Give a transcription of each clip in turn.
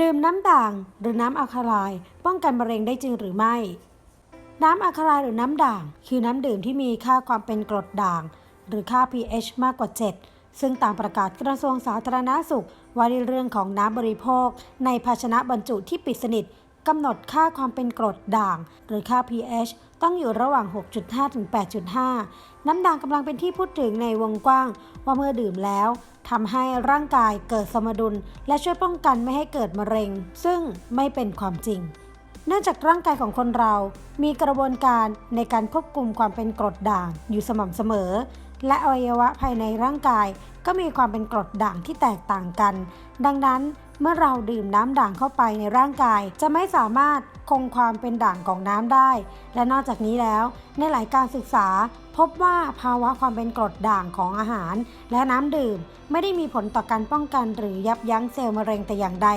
ดื่มน้ำด่าง หรือน้ำอัคาไลายป้องกันมะเร็งได้จริงหรือไม่ น้ำอัคาไลายหรือน้ำด่าง คือน้ำดื่มที่มีค่าความเป็นกรดด่าง หรือค่า pH มากกว่า 7 ซึ่งตามประกาศกระทรวงสาธารณาสุขว่าในเรื่องของน้ำบริโภค ในภาชนะบรรจุที่ปิดสนิท กำหนดค่าความเป็นกรดด่าง หรือค่า pH ต้องอยู่ระหว่าง 6.5 ถึง 8.5 น้ำด่างกำลังเป็นที่พูดถึงในวงกว้าง ว่าเมื่อดื่มแล้วทำให้ร่างกายเกิดสมดุล และช่วยป้องกันไม่ให้เกิดมะเร็ง ซึ่งไม่เป็นความจริง เนื่องจากร่างกายของคนเรา มีกระบวนการในการควบคุมความเป็นกรดด่างอยู่สม่ำเสมอ และอวัยวะภายในร่างกาย ก็มีความเป็นกรดด่างที่แตกต่างกัน ดังนั้นเมื่อเราดื่มน้ำด่างเข้าไปในร่างกาย จะไม่สามารถคงความเป็นด่างของน้ำได้ และนอกจากนี้แล้ว ในหลายการศึกษา พบว่าภาวะความเป็นกรดด่างของอาหาร และน้ำดื่มไม่ได้มีผลต่อการป้องกันหรือยับยั้งเซลล์มะเร็งแต่อย่างใด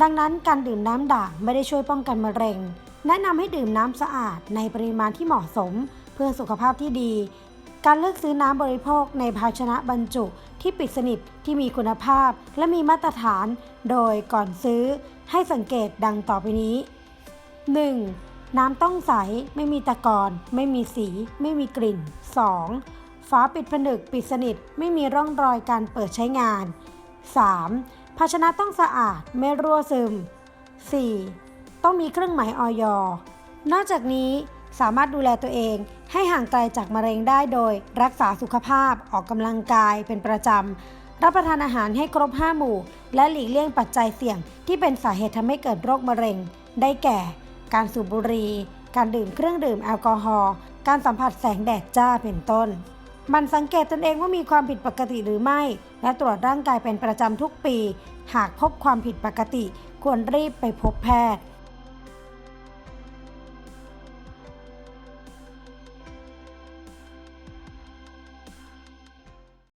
ดังนั้นการดื่มน้ำด่างไม่ได้ช่วยป้องกันมะเร็ง แนะนำให้ดื่มน้ำสะอาดในปริมาณที่เหมาะสม เพื่อสุขภาพที่ดี การเลือกซื้อน้ำบริโภคในภาชนะบรรจุที่ปิดสนิทที่มีคุณภาพ และมีมาตรฐาน โดยก่อนซื้อ ให้สังเกตดังต่อไปนี้ 1. น้ำต้องใส ไม่มีตะกอน ไม่มีสี ไม่มีกลิ่น 2. ฝาปิดผนึกปิดสนิท ไม่มีร่องรอยการเปิดใช้งาน 3. ภาชนะต้องสะอาดไม่รั่วซึม 4. ต้องมีเครื่องหมายออยนอกจากนี้สามารถดูแลตัวเอง ให้ห่างไกลจากมะเร็งได้โดย รักษาสุขภาพออกกำลังกายเป็นประจำ รับประทานอาหารให้ครบ 5 หมู่ และหลีกเลี่ยงปัจจัยเสี่ยง ที่เป็นสาเหตุทำให้เกิดโรคมะเร็ง ได้แก่ การสูบบุหรี่การดื่มเครื่องดื่มแอลกอฮอล์การสัมผัสแสงแดดจ้าเป็นต้นมันสังเกตตนเองว่ามีความผิดปกติหรือไม่ และตรวจร่างกายเป็นประจำทุกปี หากพบความผิดปกติ ควรรีบไปพบแพทย์